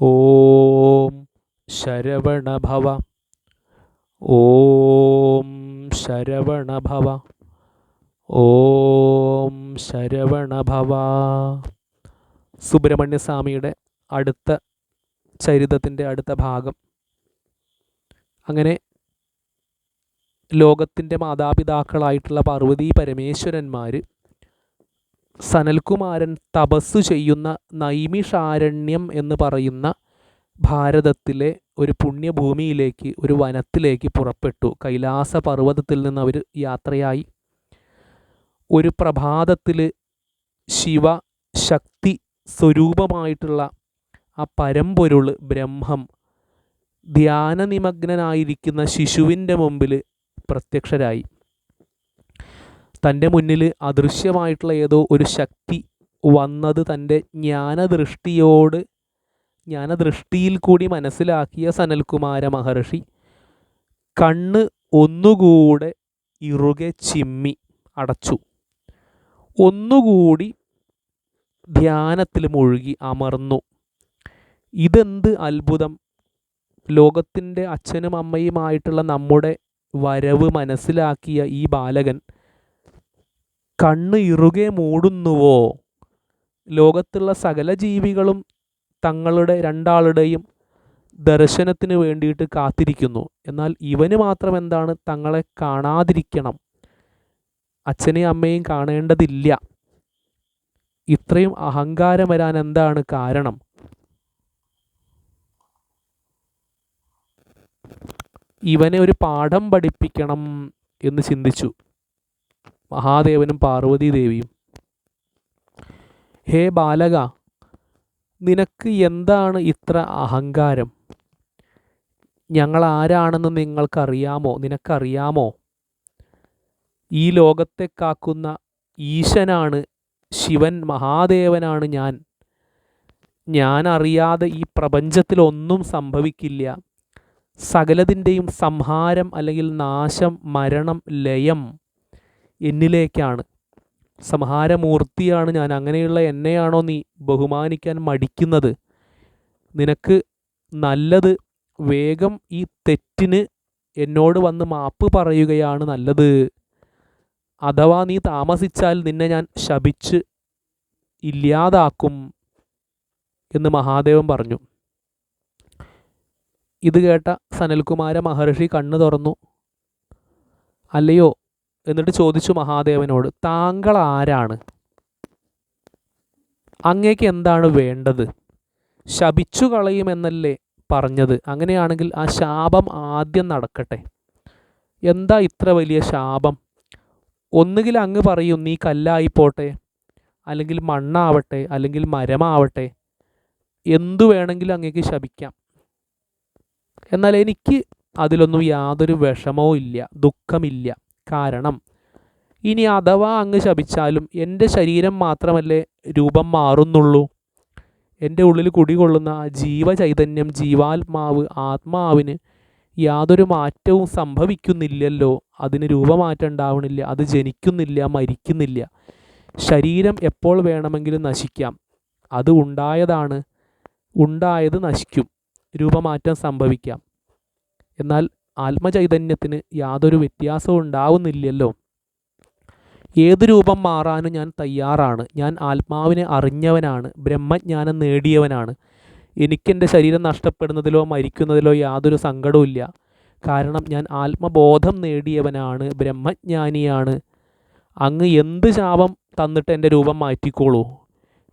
ഓം ശരവണഭവ. ഓം ശരവണഭവ. ഓം ശരവണഭവ. സുബ്രഹ്മണ്യസ്വാമിയുടെ അടുത്ത ചരിതത്തിന്റെ അടുത്ത ഭാഗം. അങ്ങനെ ലോകത്തിന്റെ മാതാപിതാക്കളായിട്ടുള്ള പാർവതീ പരമേശ്വരന്മാർ സനൽകുമാരൻ തപസ് ചെയ്യുന്ന നൈമിഷാരണ്യം എന്ന് പറയുന്ന ഭാരതത്തിലെ ഒരു പുണ്യഭൂമിയിലേക്ക് ഒരു വനത്തിലേക്ക് പുറപ്പെട്ടു. കൈലാസ പർവതത്തിൽ നിന്ന് അവർ യാത്രയായി. ഒരു പ്രഭാതത്തിൽ ശിവ ശക്തി സ്വരൂപമായിട്ടുള്ള ആ പരമ്പൊരുൾ ബ്രഹ്മം ധ്യാനനിമഗ്നനായിരിക്കുന്ന ശിശുവിന്റെ മുമ്പിൽ പ്രത്യക്ഷരായി. തന്റെ മുന്നിൽ അദൃശ്യമായിട്ടുള്ള ഏതോ ഒരു ശക്തി വന്നത് തന്റെ ജ്ഞാനദൃഷ്ടിയോട് ജ്ഞാനദൃഷ്ടിയിൽ കൂടി മനസ്സിലാക്കിയ സനൽകുമാര മഹർഷി കണ്ണ് ഒന്നുകൂടെ ഇറുകെ ചിമ്മി അടച്ചു. ഒന്നുകൂടി ധ്യാനത്തിൽ മുഴുകി അമർന്നു. ഇതെന്ത് അത്ഭുതം! ലോകത്തിന്റെ അച്ഛനും അമ്മയുമായിട്ടുള്ള നമ്മുടെ വരവ് മനസ്സിലാക്കിയ ഈ ബാലകൻ കണ്ണ് ഇറുകെ മൂടുന്നുവോ? ലോകത്തുള്ള സകല ജീവികളും തങ്ങളുടെ രണ്ടാളുടെയും ദർശനത്തിന് വേണ്ടിയിട്ട് കാത്തിരിക്കുന്നു. എന്നാൽ ഇവന് മാത്രം എന്താണ് തങ്ങളെ കാണാതിരിക്കണം? അച്ഛനെയും അമ്മയും കാണേണ്ടതില്ല. ഇത്രയും അഹങ്കാരം വരാൻ എന്താണ് കാരണം? ഇവനെ ഒരു പാഠം പഠിപ്പിക്കണം എന്ന് ചിന്തിച്ചു. മഹാദേവനും പാർവതി ദേവിയും ഹേ ബാലക നിനക്ക് എന്താണ് ഇത്ര അഹങ്കാരം? ഞങ്ങൾ ആരാണെന്ന് നിങ്ങൾക്കറിയാമോ? നിനക്കറിയാമോ? ഈ ലോകത്തെ കാക്കുന്ന ഈശനാണ് ശിവൻ മഹാദേവനാണ് ഞാൻ. ഞാൻ അറിയാതെ ഈ പ്രപഞ്ചത്തിലൊന്നും സംഭവിക്കില്ല. സകലതിന്റെയും സംഹാരം അല്ലെങ്കിൽ നാശം മരണം ലയം എന്നിലേക്കാണ്. സംഹാരമൂർത്തിയാണ് ഞാൻ. അങ്ങനെയുള്ള എന്നെയാണോ നീ ബഹുമാനിക്കാൻ മടിക്കുന്നത്? നിനക്ക് നല്ലത് വേഗം ഈ തെറ്റിന് എന്നോട് വന്ന് മാപ്പ് പറയുകയാണ് നല്ലത്. അഥവാ നീ താമസിച്ചാൽ നിന്നെ ഞാൻ ശപിച്ച് ഇല്ലാതാക്കും എന്ന് മഹാദേവൻ പറഞ്ഞു. ഇത് കേട്ട സനൽകുമാര മഹർഷി കണ്ണു തുറന്നു. അല്ലയോ എന്നിട്ട് ചോദിച്ചു മഹാദേവനോട് താങ്കൾ ആരാണ് അങ്ങേക്ക് എന്താണ് വേണ്ടത്? ശപിച്ചു കളയുമെന്നല്ലേ പറഞ്ഞത്? അങ്ങനെയാണെങ്കിൽ ആ ശാപം ആദ്യം നടക്കട്ടെ. എന്താ ഇത്ര വലിയ ശാപം? ഒന്നുകിൽ അങ്ങ് പറയും നീ കല്ലായിപ്പോട്ടെ അല്ലെങ്കിൽ മണ്ണാവട്ടെ അല്ലെങ്കിൽ മരമാവട്ടെ എന്തു വേണമെങ്കിലും അങ്ങേക്ക് ശപിക്കാം. എന്നാൽ എനിക്ക് അതിലൊന്നും യാതൊരു വിഷമവും ഇല്ല ദുഃഖമില്ല. കാരണം. ഇനി അഥവാ അങ്ങ് ശപിച്ചാലും എന്റെ ശരീരം മാത്രമല്ലേ രൂപം മാറുന്നുള്ളൂ. എന്റെ ഉള്ളിൽ കുടികൊള്ളുന്ന ആ ജീവചൈതന്യം ജീവാത്മാവ് ആത്മാവിന് യാതൊരു മാറ്റവും സംഭവിക്കുന്നില്ലല്ലോ. അതിന് രൂപമാറ്റം ഉണ്ടാവണില്ല അത് ജനിക്കുന്നില്ല മരിക്കുന്നില്ല. ശരീരം എപ്പോൾ വേണമെങ്കിലും നശിക്കാം. അത് ഉണ്ടായതാണ് ഉണ്ടായത് നശിക്കും രൂപമാറ്റം സംഭവിക്കാം. എന്നാൽ ആത്മചൈതന്യത്തിന് യാതൊരു വ്യത്യാസവും ഉണ്ടാവുന്നില്ലല്ലോ. ഏത് രൂപം മാറാനും ഞാൻ തയ്യാറാണ്. ഞാൻ ആത്മാവിനെ അറിഞ്ഞവനാണ്. ബ്രഹ്മജ്ഞാനം നേടിയവനാണ്. എനിക്കെന്റെ ശരീരം നഷ്ടപ്പെടുന്നതിലോ മരിക്കുന്നതിലോ യാതൊരു സങ്കടവുമില്ല. കാരണം ഞാൻ ആത്മബോധം നേടിയവനാണ്. ബ്രഹ്മജ്ഞാനിയാണ്. അങ്ങ് എന്ത് ശാപം തന്നിട്ട് എന്റെ രൂപം മാറ്റിക്കോളൂ.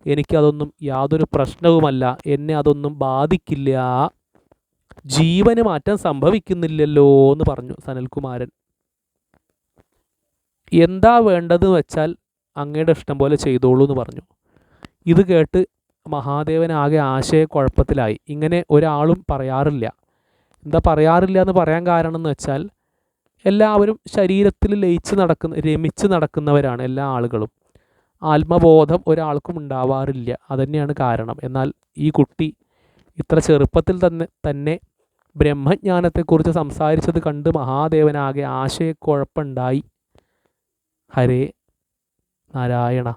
എനിക്കതൊന്നും യാതൊരു പ്രശ്നവുമല്ല. എന്നെ അതൊന്നും ബാധിക്കില്ല. ജീവന് മാറ്റം സംഭവിക്കുന്നില്ലല്ലോ എന്ന് പറഞ്ഞു സനൽകുമാരൻ. എന്താ വേണ്ടതെന്ന് വെച്ചാൽ അങ്ങയുടെ ഇഷ്ടം പോലെ ചെയ്തോളൂ എന്ന് പറഞ്ഞു. ഇത് കേട്ട് മഹാദേവൻ ആകെ ആശയക്കുഴപ്പത്തിലായി. ഇങ്ങനെ ഒരാളും പറയാറില്ല. എന്താ പറയാറില്ല എന്ന് പറയാൻ കാരണം എന്ന് വെച്ചാൽ എല്ലാവരും ശരീരത്തിൽ ലയിച്ച് നടക്കുന്ന രമിച്ച് നടക്കുന്നവരാണ് എല്ലാ ആളുകളും. ആത്മബോധം ഒരാൾക്കും ഉണ്ടാവാറില്ല. അതുതന്നെയാണ് കാരണം. എന്നാൽ ഈ കുട്ടി ഇത്ര ചെറുപ്പത്തിൽ തന്നെ തന്നെ ബ്രഹ്മജ്ഞാനത്തെക്കുറിച്ച് സംസാരിച്ചത് കണ്ട് മഹാദേവനാകെ ആശയക്കുഴപ്പമുണ്ടായി. ഹരേ നാരായണ.